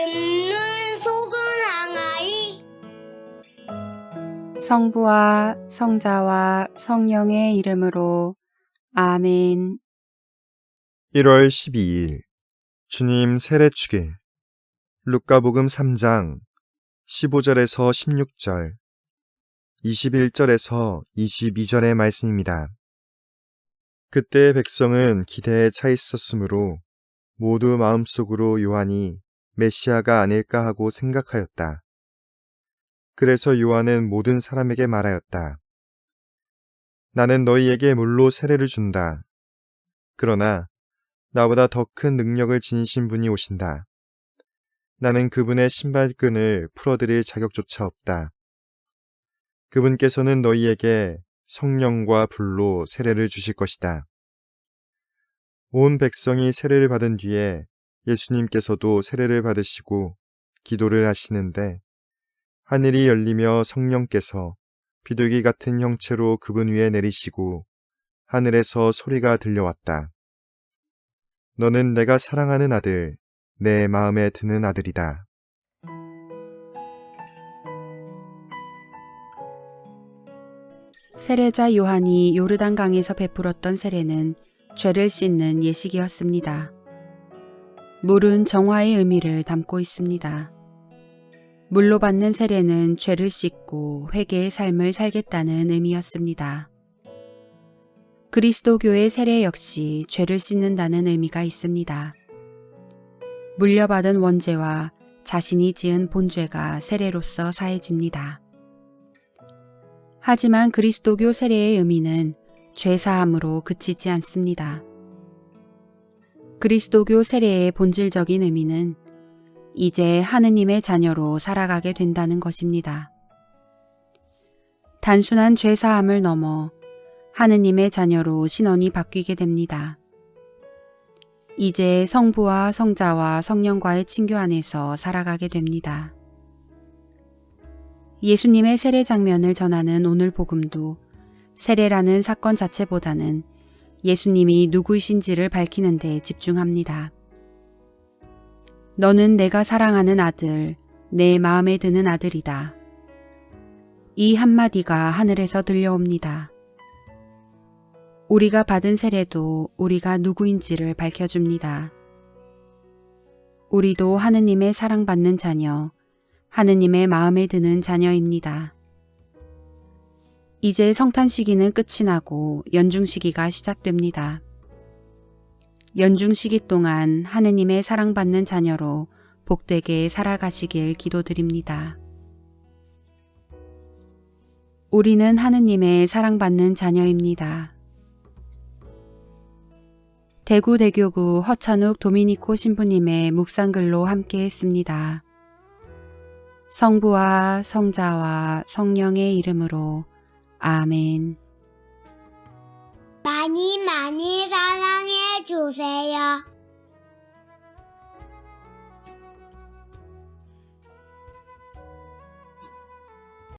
듣는 속은 항아리 성부와 성자와 성령의 이름으로 아멘. 1월 12일 주님 세례축일 루카복음 3장 15절에서 16절 21절에서 22절의 말씀입니다. 그때 백성은 기대에 차 있었으므로 모두 마음속으로 요한이 메시아가 아닐까 하고 생각하였다. 그래서 요한은 모든 사람에게 말하였다. 나는 너희에게 물로 세례를 준다. 그러나 나보다 더 큰 능력을 지니신 분이 오신다. 나는 그분의 신발끈을 풀어드릴 자격조차 없다. 그분께서는 너희에게 성령과 불로 세례를 주실 것이다. 온 백성이 세례를 받은 뒤에 예수님께서도 세례를 받으시고 기도를 하시는데 하늘이 열리며 성령께서 비둘기 같은 형체로 그분 위에 내리시고 하늘에서 소리가 들려왔다. 너는 내가 사랑하는 아들, 내 마음에 드는 아들이다. 세례자 요한이 요르단 강에서 베풀었던 세례는 죄를 씻는 예식이었습니다. 물은 정화의 의미를 담고 있습니다. 물로 받는 세례는 죄를 씻고 회개의 삶을 살겠다는 의미였습니다. 그리스도교의 세례 역시 죄를 씻는다는 의미가 있습니다. 물려받은 원죄와 자신이 지은 본죄가 세례로서 사해집니다. 하지만 그리스도교 세례의 의미는 죄사함으로 그치지 않습니다. 그리스도교 세례의 본질적인 의미는 이제 하느님의 자녀로 살아가게 된다는 것입니다. 단순한 죄사함을 넘어 하느님의 자녀로 신원이 바뀌게 됩니다. 이제 성부와 성자와 성령과의 친교 안에서 살아가게 됩니다. 예수님의 세례 장면을 전하는 오늘 복음도 세례라는 사건 자체보다는 예수님이 누구이신지를 밝히는 데 집중합니다. 너는 내가 사랑하는 아들, 내 마음에 드는 아들이다. 이 한마디가 하늘에서 들려옵니다. 우리가 받은 세례도 우리가 누구인지를 밝혀줍니다. 우리도 하느님의 사랑받는 자녀, 하느님의 마음에 드는 자녀입니다. 이제 성탄 시기는 끝이 나고 연중 시기가 시작됩니다. 연중 시기 동안 하느님의 사랑받는 자녀로 복되게 살아가시길 기도드립니다. 우리는 하느님의 사랑받는 자녀입니다. 대구대교구 허찬욱 도미니코 신부님의 묵상글로 함께 했습니다. 성부와 성자와 성령의 이름으로 아멘. 많이 많이 사랑해 주세요.